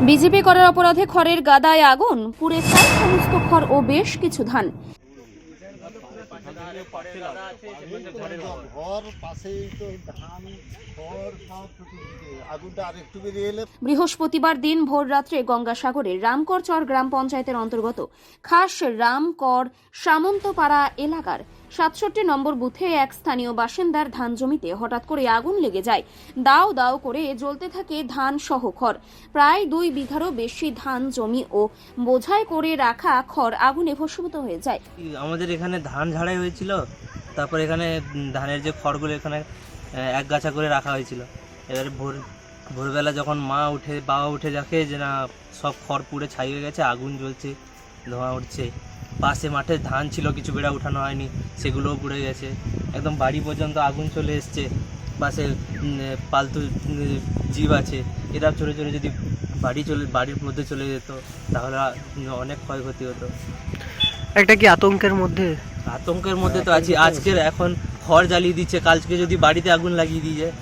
BJP করার অপরাধে খড়ের গাদায় আগুন, পুড়ে ছাই, সমস্ত খড় ও বেশ কিছু ধান। বৃহস্পতিবার দিন ভোর রাত্রে গঙ্গাসাগরে রামকর চর গ্রাম পঞ্চায়েতের অন্তর্গত খাস রামকর সামন্তপাড়া এলাকার সাতষট্টি নম্বর বুথে এক স্থানীয় বাসিন্দার ধান জমিতে হঠাৎ করে আগুন লেগে যায়। দাও দাও করে জ্বলতে থাকে ধান সহ খড়। প্রায় দুই বিঘারও বেশি ধান জমি ও বোঝাই করে রাখা খড় আগুনে ভস্মীভূত হয়ে যায়। আমাদের এখানে ধান ঝাড়াই হয়েছিল। তারপর এখানে ধানের যে খড়গুলো এখানে এক গাছা করে রাখা হয়েছিল। এবারে ভোর, ভোরবেলা যখন মা উঠে, বাবা উঠে দেখে যে না, সব খড় পুড়ে ছাই হয়ে গেছে, আগুন জ্বলছে। ধোঁয়া উঠছে। পাশে মাঠে ধান ছিল কিছু বেড়া উঠানো হয়নি সেগুলোও পুড়ে গেছে। একদম বাড়ি পর্যন্ত আগুন চলে এসছে। পাশে পালতু জীব আছে। এরা চলে চলে যদি বাড়ি চলে বাড়ির মধ্যে চলে যেত তাহলে অনেক ক্ষয়ক্ষতি হতো। একটা কি আতঙ্কের মধ্যে? আতঙ্কের মধ্যে তো আছি। আজকের এখন খড় জ্বালিয়ে দিচ্ছে। কালকে যদি বাড়িতে আগুন লাগিয়ে দিয়ে যায়।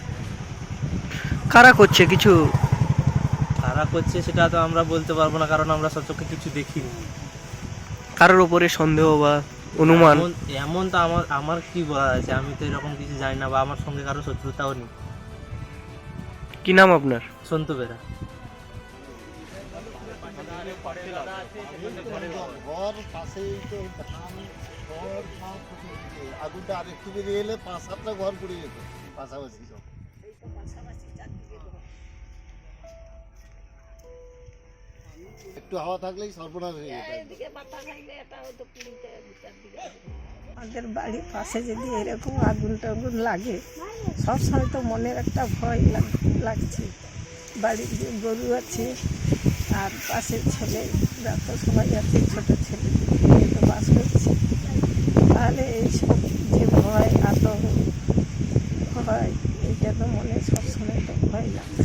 কারা করছে কিছু? কারা করছে সেটা তো আমরা বলতে পারব না কারণ আমরা সচক্ষে কিছু দেখিনি। কারোর ওপরে সন্দেহ বা অনুমান? এমন তো আমার আমার কি বলা আছে? আমি তো এরকম কিছু জানি না বা আমার সঙ্গে কারও শত্রুতাও নেই। কি নাম আপনার? সন্তু বেরা। আগুনটা আর একটু বেরিয়ে এলে পাঁচ সাতটা ঘর পুড়ে যেত পাশাপাশি সব। একটু হাওয়া থাকলেই সর্বনাশ হয়ে যেত আমাদের বাড়ির পাশে যদি এরকম আগুন টাগুন লাগে সবসময় তো মনের একটা ভয় লাগ- লাগছে। বাড়ির যে গরু আছে আর পাশের ছেলে তো সবাই আছে ছোট ছেলে তো বাস করছে। তাহলে এইসব যে ভয় আতঙ্ক ভয় এটা তো মনে সবসময় তো ভয় লাগছে।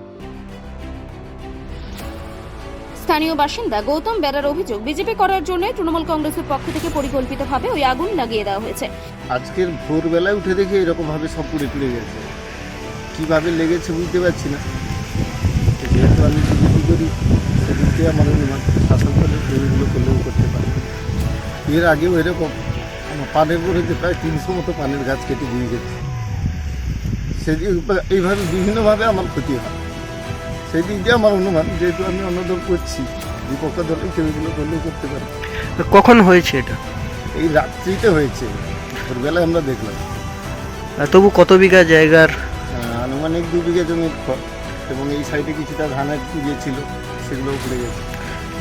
স্থানীয় বাসিন্দা গৌতম বেরার অভিযোগ, বিজেপি করার জন্য তৃণমূল কংগ্রেসের পক্ষ থেকে পরিকল্পিতভাবে ওই আগুন লাগিয়ে দেওয়া হয়েছে। আজকের ভোরবেলায় উঠে দেখি এরকমভাবে সব পুড়ে পুড়ে গেছে। কীভাবে লেগেছে বুঝতে পারছি না। যেহেতু আমি বিজেপি করি, সেদিক আমার শাসন করে এগুলো করলেও করতে পারে। এর আগেও এরকম আমার পানের মধ্যে প্রায় তিনশো মতো পানের গাছ কেটে দিয়ে গেছে। সেদিক এইভাবে বিভিন্নভাবে আমার ক্ষতি হয়। সেই দিক দিয়ে আমার অনুমান যেহেতু আমি অন্য দল করছি বিপক্ষ দলে কেউ এগুলো করলেও করতে পারে। কখন হয়েছে এটা? এই রাত্রিতে হয়েছে ভোরবেলায় আমরা দেখলাম। তবু কত বিঘা জায়গার? আনুমানিক দু বিঘা জমির খড় এবং এই সাইডে কিছুটা ধানের ইয়ে ছিল সেগুলোও পড়ে গেছে।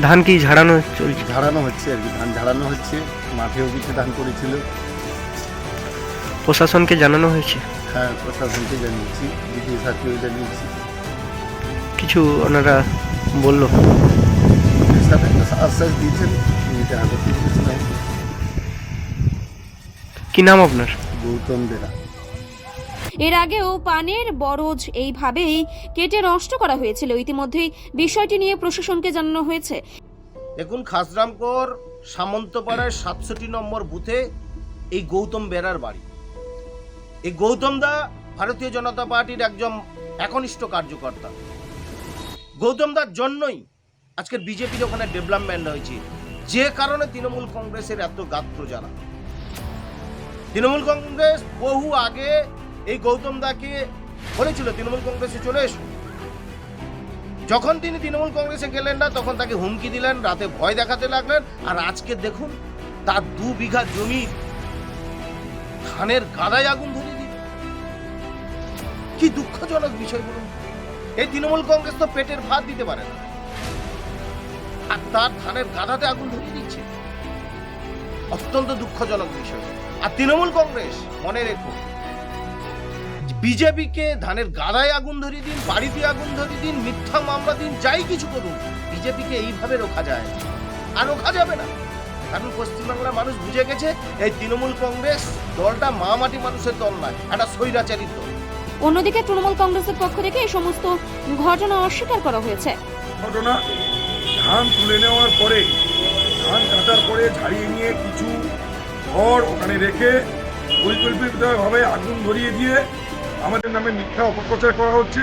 ধান কি ঝাড়ানো চলছে? ঝাড়ানো হচ্ছে আর কি ধান ঝাড়ানো হচ্ছে মাঠেও কিছু ধান পড়েছিল। প্রশাসনকে জানানো হয়েছে? হ্যাঁ প্রশাসনকে জানিয়েছি দ্বিতীয় সার্কেও জানিয়েছি। কিছু ওনারা বলল। কি নাম আপনার? গৌতম বেরা। এর আগেও পানের বরজ এইভাবেই কেটে নষ্ট করা হয়েছিল। ইতিমধ্যেই বিষয়টি নিয়ে প্রশাসনকে জানানো হয়েছে। দেখুন খাসরামকর সামন্তপাড়ায় সাতষট্টি নম্বর বুথে এই গৌতম বেরার বাড়ি। এই গৌতম দা ভারতীয় জনতা পার্টির একজন একনিষ্ঠ কার্যকর্তা। গৌতম দার জন্যই আজকের বিজেপির ওখানে ডেভেলপমেন্ট হয়েছে। যে কারণে তৃণমূল কংগ্রেসের এত গাত্র জানা তৃণমূল কংগ্রেস বহু আগে এই গৌতম দাকে বলেছিল, তৃণমূল কংগ্রেসে চলে এসো। যখন তিনি তৃণমূল কংগ্রেসে গেলেন না, তখন তাকে হুমকি দিলেন, রাতে ভয় দেখাতে লাগলেন। আর আজকে দেখুন, তার দু বিঘা জমি ধানের গাদায় আগুন ধরিয়ে দিল। কি দুঃখজনক বিষয় বলুন এই তৃণমূল কংগ্রেস তো পেটের ভাত দিতে পারে না। আর তার ধানের গাদাতে আগুন ধরিয়ে দিচ্ছে। অত্যন্ত দুঃখজনক বিষয়। আর তৃণমূল কংগ্রেস, মনে রেখো বিজেপিকে ধানের গাদায় আগুন ধরিয়ে দিন, বাড়িতে আগুন ধরিয়ে দিন, মিথ্যা মামলা দিন, যাই কিছু করুন, বিজেপিকে এইভাবে রোখা যায়। আর রোখা যাবে না। কারণ পশ্চিমবাংলার মানুষ বুঝে গেছে, এই তৃণমূল কংগ্রেস দলটা মা মাটি মানুষের দল নয়, একটা স্বৈরাচারিত দল। অন্যদিকে তৃণমূল কংগ্রেসের পক্ষ থেকে এই সমস্ত ঘটনা অস্বীকার করা হয়েছে। ঘটনা, ধান তুলে নেওয়ার পরে, ধান কাটার পরে ঝাড়িয়ে নিয়ে কিছু ঘর ওখানে রেখে পরিকল্পিতভাবে আগুন ধরিয়ে দিয়ে আমাদের নামে মিথ্যা অপপ্রচার করা হচ্ছে।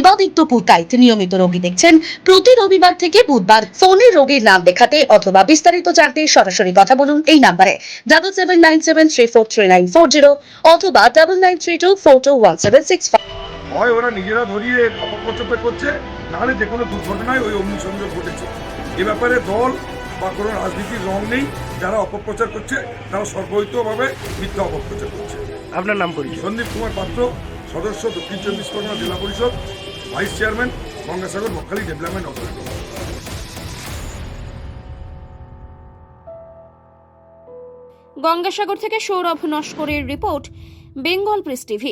Dibaditya Purkait নিয়মিত রোগী দেখছেন। প্রতি রবিবার থেকে বুধবার ফোনে রোগীর নাম দেখাতে অথবা বিস্তারিত জানতে সরাসরি কথা বলুন এই নাম্বারে। Double seven nine seven three four three nine four zero অথবা double nine three two four two one seven six five হয় ওরা নিজেরা ধরিয়ে অপপ্রচার করছে নাহলে যে কোনো দুর্ঘটনায় ওই অগ্নিসংযোগ ঘটেছে। এ ব্যাপারে দল বা কোনো রাজনীতির রং নেই যারা অপপ্রচার করছে তারা সর্বহিতভাবে মিথ্যা অপপ্রচার করছে। আপনার নাম পরিচয়? সন্দীপ কুমার পাত্র সদস্য দক্ষিণ চব্বিশ পরগনা জেলা পরিষদ। Vice chairman Gangasagar Bakkhali development authority Gangasagar থেকে সৌরভ নস্করের রিপোর্ট বেঙ্গল প্রেস টিভি।